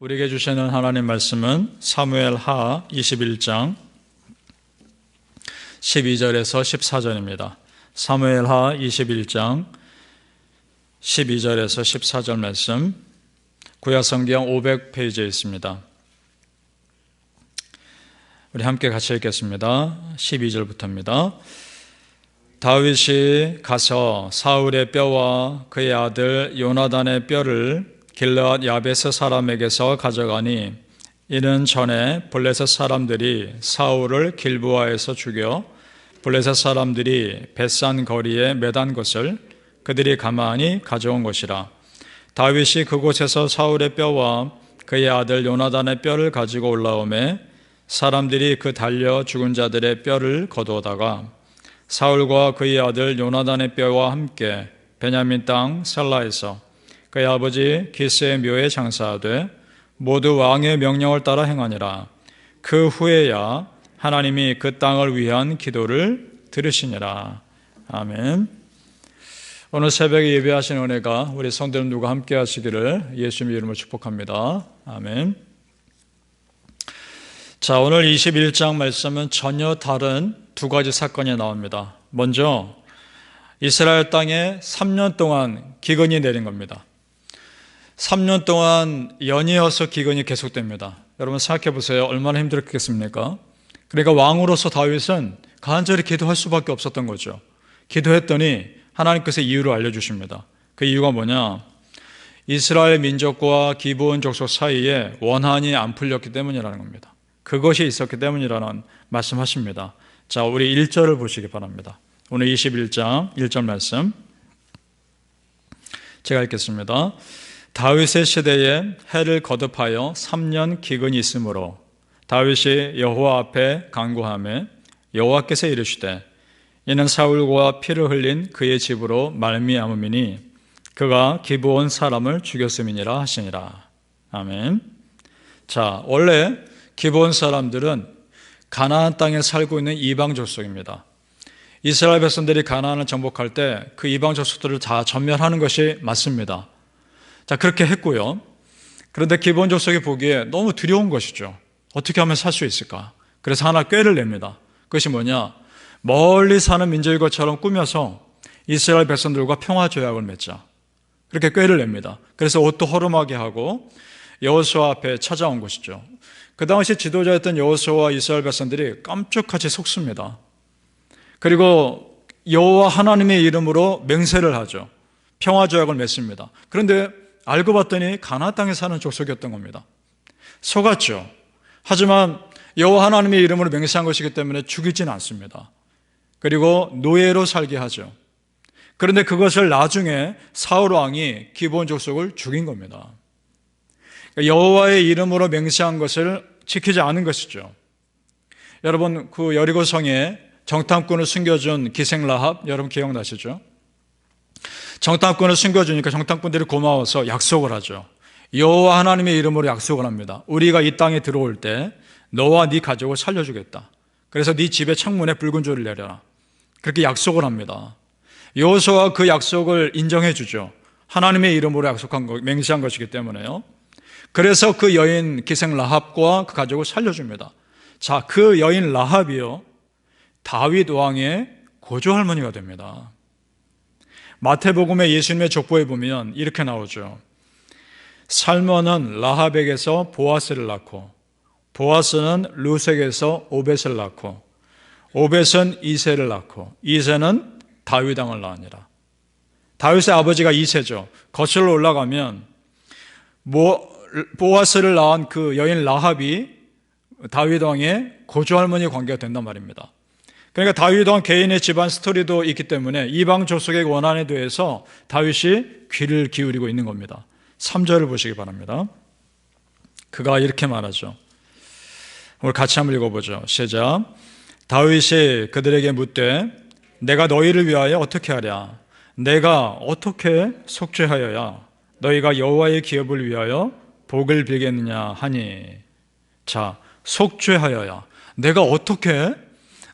우리에게 주시는 하나님 말씀은 사무엘 하 21장 12절에서 14절입니다. 사무엘 하 21장 12절에서 14절 말씀 구약 성경 500페이지에 있습니다. 우리 함께 같이 읽겠습니다. 12절부터입니다. 다윗이 가서 사울의 뼈와 그의 아들 요나단의 뼈를 길르앗 야베스 사람에게서 가져가니 이는 전에 블레셋 사람들이 사울을 길부아에서 죽여 블레셋 사람들이 벳산 거리에 매단 것을 그들이 가만히 가져온 것이라. 다윗이 그곳에서 사울의 뼈와 그의 아들 요나단의 뼈를 가지고 올라오매 사람들이 그 달려 죽은 자들의 뼈를 거두다가 사울과 그의 아들 요나단의 뼈와 함께 베냐민 땅 셀라에서 그의 아버지 기스의 묘에 장사하되 모두 왕의 명령을 따라 행하니라. 그 후에야 하나님이 그 땅을 위한 기도를 들으시니라. 아멘. 오늘 새벽에 예배하신 은혜가 우리 성도들 누가 함께 하시기를 예수님 이름으로 축복합니다. 아멘. 자, 오늘 21장 말씀은 전혀 다른 두 가지 사건이 나옵니다. 먼저 이스라엘 땅에 3년 동안 기근이 내린 겁니다. 3년 동안 연이어서 기근이 계속됩니다. 여러분 생각해 보세요. 얼마나 힘들었겠습니까? 그러니까 왕으로서 다윗은 간절히 기도할 수밖에 없었던 거죠. 기도했더니 하나님께서 이유를 알려주십니다. 그 이유가 뭐냐? 이스라엘 민족과 기브온 족속 사이에 원한이 안 풀렸기 때문이라는 겁니다. 그것이 있었기 때문이라는 말씀하십니다. 자, 우리 1절을 보시기 바랍니다. 오늘 21장 1절 말씀. 제가 읽겠습니다. 다윗의 시대에 해를 거듭하여 3년 기근이 있으므로 다윗이 여호와 앞에 간구하며 여호와께서 이르시되 이는 사울과 피를 흘린 그의 집으로 말미암음이니 그가 기브온 사람을 죽였음이니라 하시니라. 아멘. 자, 원래 기브온 사람들은 가나안 땅에 살고 있는 이방 족속입니다. 이스라엘 백성들이 가나안을 정복할 때 그 이방 족속들을 다 전멸하는 것이 맞습니다. 자, 그렇게 했고요. 그런데 기본 족속이 보기에 너무 두려운 것이죠. 어떻게 하면 살 수 있을까? 그래서 하나 꾀를 냅니다. 그것이 뭐냐? 멀리 사는 민족의 것처럼 꾸며서 이스라엘 백성들과 평화 조약을 맺자. 그렇게 꾀를 냅니다. 그래서 옷도 허름하게 하고 여호수아 앞에 찾아온 것이죠. 그 당시 지도자였던 여호수아와 이스라엘 백성들이 깜짝같이 속습니다. 그리고 여호와 하나님의 이름으로 맹세를 하죠. 평화 조약을 맺습니다. 그런데 알고 봤더니 가나 땅에 사는 족속이었던 겁니다. 속았죠. 하지만 여호와 하나님의 이름으로 맹세한 것이기 때문에 죽이지는 않습니다. 그리고 노예로 살게 하죠. 그런데 그것을 나중에 사울 왕이 기본 족속을 죽인 겁니다. 여호와의 이름으로 맹세한 것을 지키지 않은 것이죠. 여러분 그 여리고 성에 정탐꾼을 숨겨준 기생 라합 여러분 기억나시죠? 정탐꾼을 숨겨주니까 정탐꾼들이 고마워서 약속을 하죠. 여호와 하나님의 이름으로 약속을 합니다. 우리가 이 땅에 들어올 때 너와 네 가족을 살려주겠다. 그래서 네 집에 창문에 붉은 줄을 내려라. 그렇게 약속을 합니다. 여호수아가 그 약속을 인정해 주죠. 하나님의 이름으로 약속한 거, 맹세한 것이기 때문에요. 그래서 그 여인 기생 라합과 그 가족을 살려줍니다. 자, 그 여인 라합이요. 다윗 왕의 고조 할머니가 됩니다. 마태복음의 예수님의 족보에 보면 이렇게 나오죠. 살몬은 라합에게서 보아스를 낳고 보아스는 루색에서 오벳을 낳고 오벳은 이세를 낳고 이세는 다윗 왕을 낳으니라. 다윗의 아버지가 이세죠. 거슬러 올라가면 보아스를 낳은 그 여인 라합이 다윗 왕의 고조 할머니 관계가 된단 말입니다. 그러니까 다윗 왕 개인의 집안 스토리도 있기 때문에 이방 족속의 원한에 대해서 다윗이 귀를 기울이고 있는 겁니다. 3절을 보시기 바랍니다. 그가 이렇게 말하죠. 오늘 같이 한번 읽어보죠. 시작. 다윗이 그들에게 묻되 내가 너희를 위하여 어떻게 하랴? 내가 어떻게 속죄하여야 너희가 여호와의 기업을 위하여 복을 빌겠느냐 하니 자 속죄하여야 내가 어떻게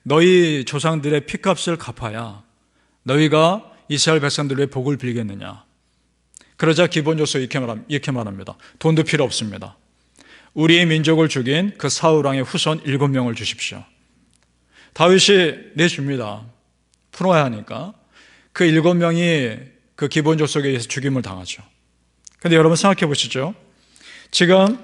너희 조상들의 피값을 갚아야 너희가 이스라엘 백성들의 복을 빌겠느냐. 그러자 기본 요소 이렇게, 말합니다. 돈도 필요 없습니다. 우리의 민족을 죽인 그 사울왕의 후손 일곱 명을 주십시오. 다윗이 내줍니다. 풀어야 하니까. 그 일곱 명이 그 기본 족속에 의해서 죽임을 당하죠. 근데 여러분 생각해 보시죠. 지금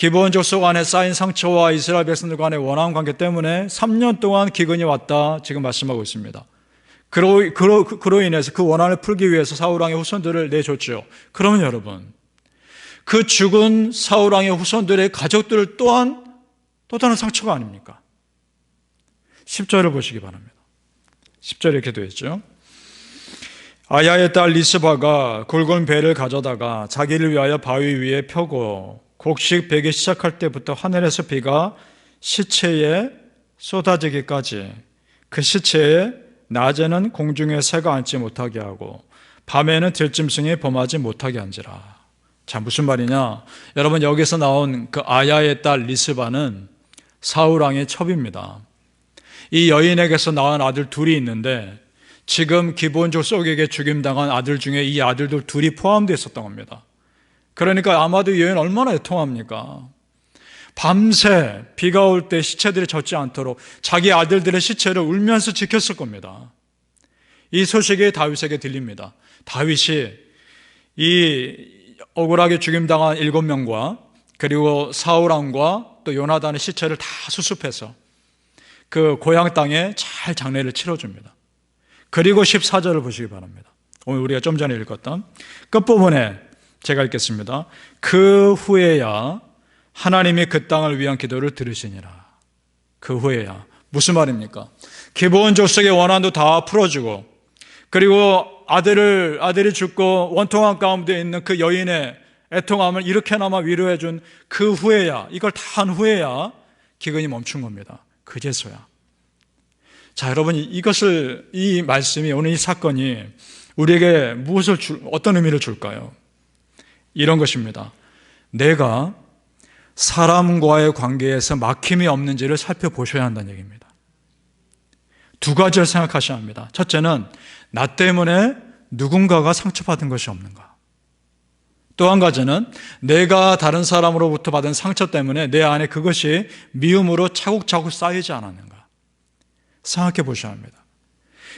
기본 족속 안에 쌓인 상처와 이스라엘 백성들 간의 원한 관계 때문에 3년 동안 기근이 왔다 지금 말씀하고 있습니다. 그로, 그로, 그로 인해서 그 원한을 풀기 위해서 사울왕의 후손들을 내줬죠. 그러면 여러분, 그 죽은 사울왕의 후손들의 가족들 또한 또 다른 상처가 아닙니까? 10절을 보시기 바랍니다. 10절에 이렇게 되어 있죠. 아야의 딸 리스바가 굵은 배를 가져다가 자기를 위하여 바위 위에 펴고 곡식 베기 시작할 때부터 하늘에서 비가 시체에 쏟아지기까지 그 시체에 낮에는 공중에 새가 앉지 못하게 하고 밤에는 들짐승이 범하지 못하게 한지라. 자, 무슨 말이냐? 여러분 여기서 나온 그 아야의 딸 리스바는 사울왕의 첩입니다. 이 여인에게서 낳은 아들 둘이 있는데 지금 기본적 속에게 죽임당한 아들 중에 이 아들들 둘이 포함되어 있었던 겁니다. 그러니까 아마도 이 여인 얼마나 애통합니까? 밤새 비가 올 때 시체들이 젖지 않도록 자기 아들들의 시체를 울면서 지켰을 겁니다. 이 소식이 다윗에게 들립니다. 다윗이 이 억울하게 죽임당한 일곱 명과 그리고 사울왕과 또 요나단의 시체를 다 수습해서 그 고향 땅에 잘 장례를 치러줍니다. 그리고 14절을 보시기 바랍니다. 오늘 우리가 좀 전에 읽었던 끝부분에 제가 읽겠습니다. 그 후에야 하나님이 그 땅을 위한 기도를 들으시니라. 그 후에야. 무슨 말입니까? 기본 족속의 원한도 다 풀어주고, 그리고 아들을, 아들이 죽고 원통한 가운데 있는 그 여인의 애통함을 이렇게나마 위로해준 그 후에야, 이걸 다 한 후에야 기근이 멈춘 겁니다. 그제서야. 자, 여러분, 이것을, 이 말씀이, 오늘 이 사건이 우리에게 무엇을 줄, 어떤 의미를 줄까요? 이런 것입니다. 내가 사람과의 관계에서 막힘이 없는지를 살펴보셔야 한다는 얘기입니다. 두 가지를 생각하셔야 합니다. 첫째는 나 때문에 누군가가 상처받은 것이 없는가. 또 한 가지는 내가 다른 사람으로부터 받은 상처 때문에 내 안에 그것이 미움으로 차곡차곡 쌓이지 않았는가. 생각해 보셔야 합니다.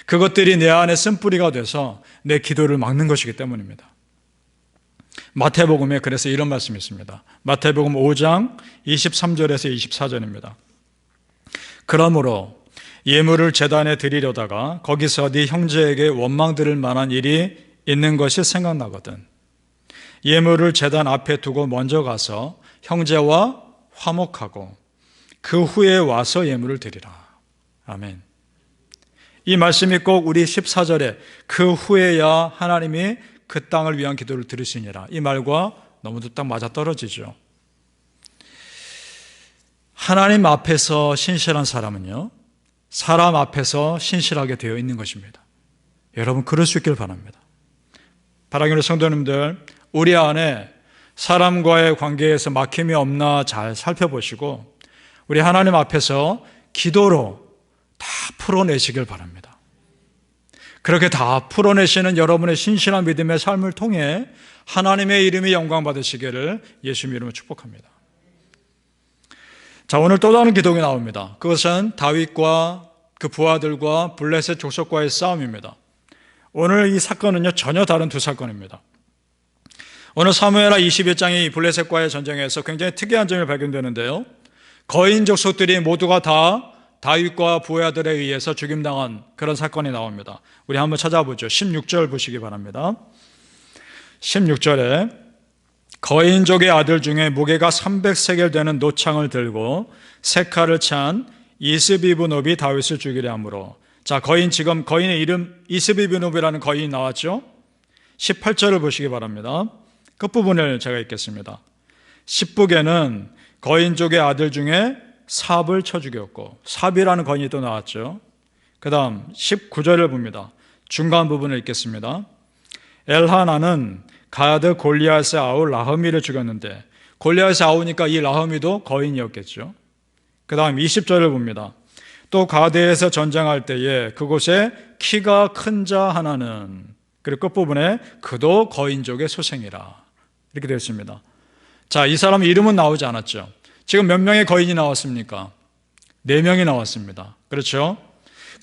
그것들이 내 안에 쓴뿌리가 돼서 내 기도를 막는 것이기 때문입니다. 마태복음에 그래서 이런 말씀이 있습니다. 마태복음 5장 23절에서 24절입니다. 그러므로 예물을 재단에 드리려다가 거기서 네 형제에게 원망 들을 만한 일이 있는 것이 생각나거든. 예물을 재단 앞에 두고 먼저 가서 형제와 화목하고 그 후에 와서 예물을 드리라. 아멘. 이 말씀이 꼭 우리 14절에 그 후에야 하나님이 그 땅을 위한 기도를 들으시니라. 이 말과 너무도 딱 맞아 떨어지죠. 하나님 앞에서 신실한 사람은요, 사람 앞에서 신실하게 되어 있는 것입니다. 여러분, 그럴 수 있길 바랍니다. 바라기는 성도님들, 우리 안에 사람과의 관계에서 막힘이 없나 잘 살펴보시고, 우리 하나님 앞에서 기도로 다 풀어내시길 바랍니다. 그렇게 다 풀어내시는 여러분의 신실한 믿음의 삶을 통해 하나님의 이름이 영광 받으시기를 예수님 이름으로 축복합니다. 자, 오늘 또 다른 기독이 나옵니다. 그것은 다윗과 그 부하들과 블레셋 족속과의 싸움입니다. 오늘 이 사건은요, 전혀 다른 두 사건입니다. 오늘 사무엘하 21장이 블레셋과의 전쟁에서 굉장히 특이한 점이 발견되는데요. 거인 족속들이 모두가 다 다윗과 부하들에 의해서 죽임당한 그런 사건이 나옵니다. 우리 한번 찾아보죠. 16절 보시기 바랍니다. 16절에 거인족의 아들 중에 무게가 300세겔 되는 노창을 들고 세 칼을 찬 이스비브노비 다윗을 죽이려 함으로 자 거인 지금 거인의 이름 이스비브노비라는 거인이 나왔죠 18절을 보시기 바랍니다 끝부분을 제가 읽겠습니다 10북에는 거인족의 아들 중에 삽을 쳐 죽였고 삽이라는 건이 또 나왔죠. 그 다음 19절을 봅니다. 중간 부분을 읽겠습니다. 엘하나는 가드 골리앗의 아우 라흐미를 죽였는데 골리앗의 아우니까 이 라흐미도 거인이었겠죠. 그 다음 20절을 봅니다. 또 가드에서 전쟁할 때에 그곳에 키가 큰 자 하나는 그리고 끝부분에 그도 거인족의 소생이라 이렇게 되어 있습니다. 자, 이 사람 이름은 나오지 않았죠. 지금 몇 명의 거인이 나왔습니까? 네 명이 나왔습니다. 그렇죠?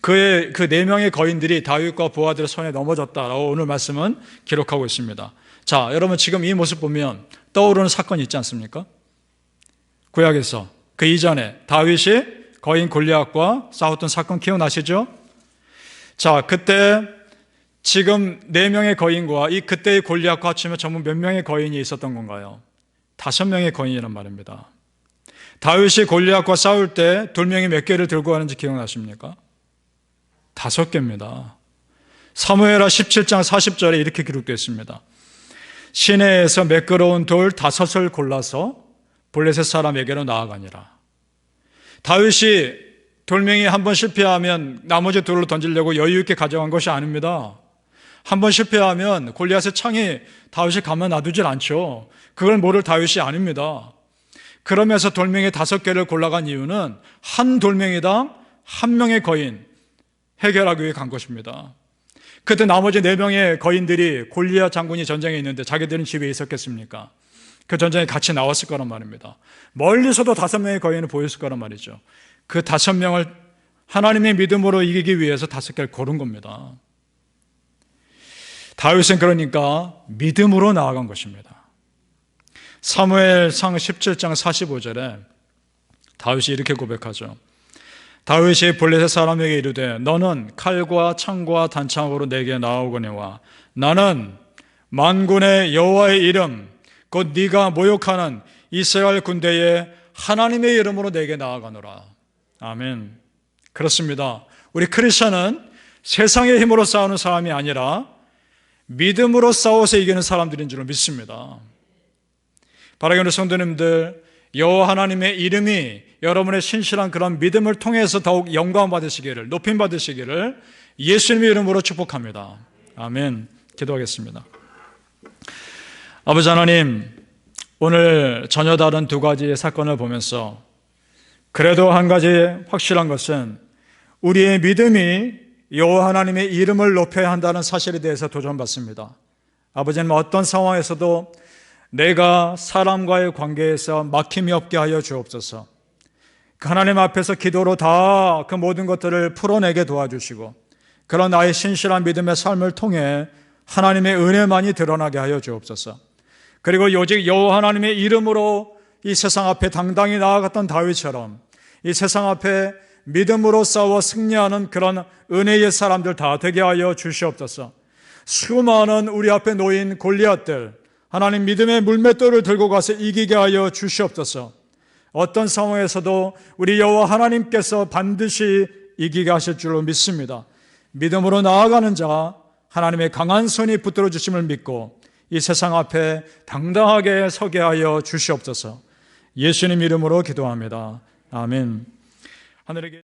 그의 그 네 명의 거인들이 다윗과 부하들의 손에 넘어졌다라고 오늘 말씀은 기록하고 있습니다. 자, 여러분 지금 이 모습 보면 떠오르는 사건이 있지 않습니까? 구약에서 그 이전에 다윗이 거인 골리앗과 싸웠던 사건 기억나시죠? 자, 그때 지금 네 명의 거인과 이 그때의 골리앗과 합치면 전부 몇 명의 거인이 있었던 건가요? 다섯 명의 거인이란 말입니다. 다윗이 골리앗과 싸울 때 돌명이 몇 개를 들고 가는지 기억나십니까? 다섯 개입니다. 사무엘하 17장 40절에 이렇게 기록되어 있습니다. 시내에서 매끄러운 돌 다섯을 골라서 블레셋 사람에게로 나아가니라. 다윗이 돌멩이 한 번 실패하면 나머지 돌로 던지려고 여유 있게 가져간 것이 아닙니다. 한 번 실패하면 골리앗의 창이 다윗이 가만 놔두질 않죠. 그걸 모를 다윗이 아닙니다. 그러면서 돌멩이 다섯 개를 골라간 이유는 한 돌멩이당 한 명의 거인 해결하기 위해 간 것입니다. 그때 나머지 네 명의 거인들이 골리앗 장군이 전쟁에 있는데 자기들은 집에 있었겠습니까? 그 전쟁에 같이 나왔을 거란 말입니다. 멀리서도 다섯 명의 거인을 보였을 거란 말이죠. 그 다섯 명을 하나님의 믿음으로 이기기 위해서 다섯 개를 고른 겁니다. 다윗은 그러니까 믿음으로 나아간 것입니다. 사무엘상 17장 45절에 다윗이 이렇게 고백하죠. 다윗이 블레셋 사람에게 이르되 너는 칼과 창과 단창으로 내게 나오거니와 나는 만군의 여호와의 이름 곧 네가 모욕하는 이스라엘 군대의 하나님의 이름으로 내게 나아가노라. 아멘. 그렇습니다. 우리 크리스천은 세상의 힘으로 싸우는 사람이 아니라 믿음으로 싸워서 이기는 사람들인 줄 믿습니다. 바라기는 성도님들, 여호와 하나님의 이름이 여러분의 신실한 그런 믿음을 통해서 더욱 영광 받으시기를, 높임 받으시기를 예수님의 이름으로 축복합니다. 아멘. 기도하겠습니다. 아버지 하나님, 오늘 전혀 다른 두 가지의 사건을 보면서 그래도 한 가지 확실한 것은 우리의 믿음이 여호와 하나님의 이름을 높여야 한다는 사실에 대해서 도전받습니다. 아버지는 어떤 상황에서도 내가 사람과의 관계에서 막힘이 없게 하여 주옵소서. 그 하나님 앞에서 기도로 다 그 모든 것들을 풀어내게 도와주시고 그런 나의 신실한 믿음의 삶을 통해 하나님의 은혜만이 드러나게 하여 주옵소서. 그리고 오직 여호와 하나님의 이름으로 이 세상 앞에 당당히 나아갔던 다윗처럼 이 세상 앞에 믿음으로 싸워 승리하는 그런 은혜의 사람들 다 되게 하여 주시옵소서. 수많은 우리 앞에 놓인 골리앗들 하나님 믿음의 물맷돌을 들고 가서 이기게 하여 주시옵소서. 어떤 상황에서도 우리 여호와 하나님께서 반드시 이기게 하실 줄로 믿습니다. 믿음으로 나아가는 자 하나님의 강한 손이 붙들어 주심을 믿고 이 세상 앞에 당당하게 서게 하여 주시옵소서. 예수님 이름으로 기도합니다. 아멘. 하늘에게